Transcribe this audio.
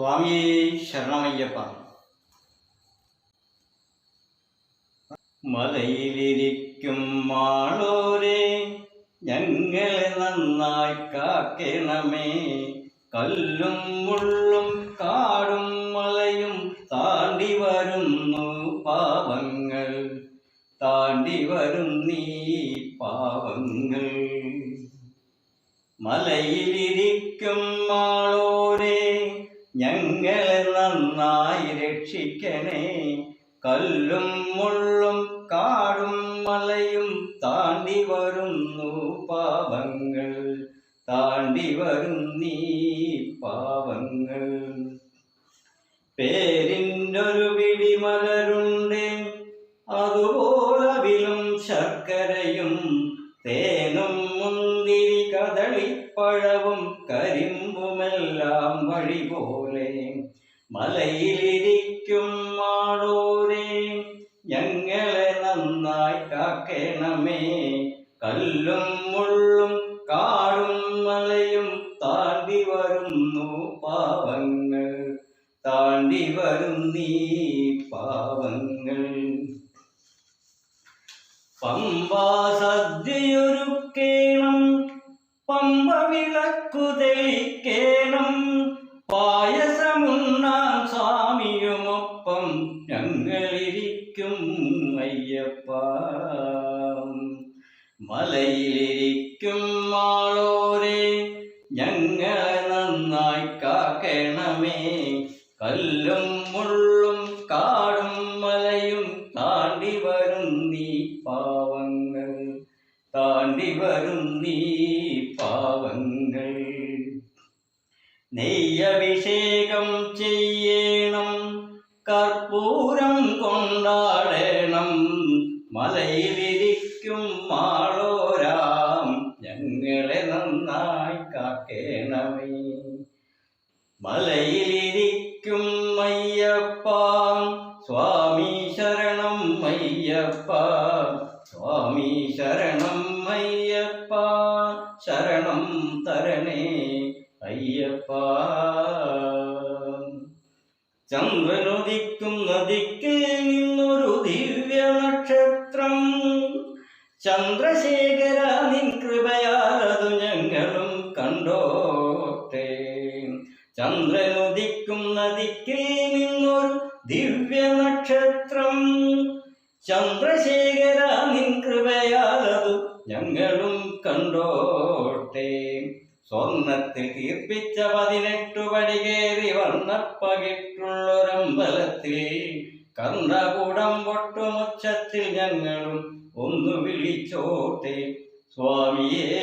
സ്വാമിയേ ശരണമയ്യപ്പ. മലയിലിരിക്കും മാളോരെ ഞങ്ങളെ നന്നായി കാക്കണമേ. കല്ലും മുള്ളും കാടും മലയും താണ്ടി വരുന്നു പാവങ്ങൾ. താണ്ടി വരുന്നീ പാവങ്ങൾ. മലയിലിരിക്കും മാളോരെ ഞങ്ങളെ നന്നായി രക്ഷിക്കണേ. കല്ലും മുള്ളും കാടും മലയും താണ്ടി വരുന്നു പാവങ്ങൾ താണ്ടി വരുന്നീ പാവങ്ങൾ പേരിന്റൊരു പിടിമലരുണ്ട്. അതുപോലവിലും ശർക്കരയും തേനും മുന്തിരി കദളിപ്പഴവും കരിമ്പുമെല്ലാം വഴി പോലെ മലയിലിരിക്കും മാടോരേ ഞങ്ങളെ നന്നായി കാക്കണമേ. കല്ലും മുള്ളും കാടും മലയും താണ്ടി വരുന്നു പാവങ്ങൾ. താണ്ടി വരുന്നീ പാവങ്ങൾ. പമ്പാ സദ്യയൊരുക്കേണം പമ്പ വിളക്കു പായസമുണ്ണാം സ്വാമിയുമൊപ്പം ഞങ്ങളിരിക്കും അയ്യപ്പ. മലയിലിരിക്കും മാളോരെ ഞങ്ങളെ നന്നായി കാക്കണമേ. കല്ലും മുള്ളും കാടും മലയും താണ്ടി വരും നീ പാവങ്ങൾ താണ്ടി വരും നീ നെയ്യഭിഷേകം ചെയ്യണം. കർപ്പൂരം കൊണ്ടാടണം. മലയിലിരിക്കും മാളോരാം. ഞങ്ങളെ നന്നായി കാക്കേണമേ. മലയിലിരിക്കും മയ്യപ്പ. സ്വാമി ശരണം മയ്യപ്പ. സ്വാമി ശരണം മയ്യപ്പ. ശരണം തരണേ. ചന്ദ്രനുദിക്കും നദിക്ക് നിന്നൊരു ദിവ്യ നക്ഷത്രം ചന്ദ്രശേഖര നിൻ കൃപയാലതു ഞങ്ങളും കണ്ടോട്ടെ. ചന്ദ്രനുദിക്കും നദിക്ക് നിന്നൊരു ദിവ്യ നക്ഷത്രം ചന്ദ്രശേഖര നിൻ കൃപയാലതു ഞങ്ങളും സ്വർണത്തിൽ തീർപ്പിച്ച പതിനെട്ടു പടി കയറി വന്നപ്പകിട്ടുള്ളൊരമ്പലത്തിൽ. കർണകൂടം പൊട്ടുമുച്ചത്തിൽ ഞങ്ങളും ഒന്ന് വിളിച്ചോട്ടെ. സ്വാമിയേ